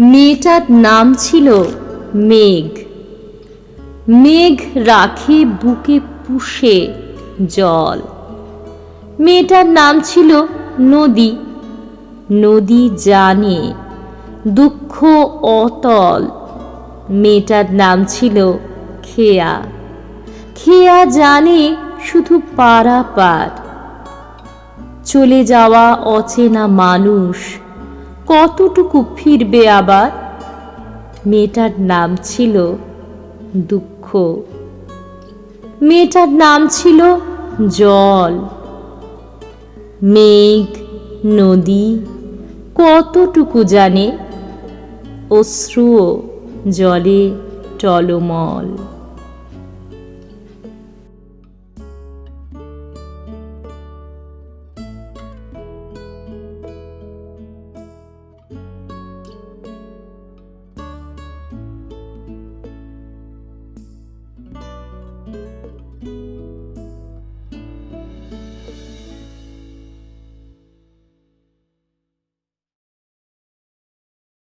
মেয়েটার নাম ছিল মেঘ। মেঘ রাখে বুকে পুষে জল। মেয়েটার নাম ছিল নদী। নদী জানে দুঃখ অতল। মেয়েটার নাম ছিল খেয়া। খেয়া জানে শুধু পারাপার। চলে যাওয়া অচেনা মানুষ কতটুকু ফিরবে আবার? মেয়েটার নাম ছিল দুঃখ। মেয়েটার নাম ছিল জল। মেঘ, নদী, কতটুকু জানে? অশ্রুও জলে টলমল।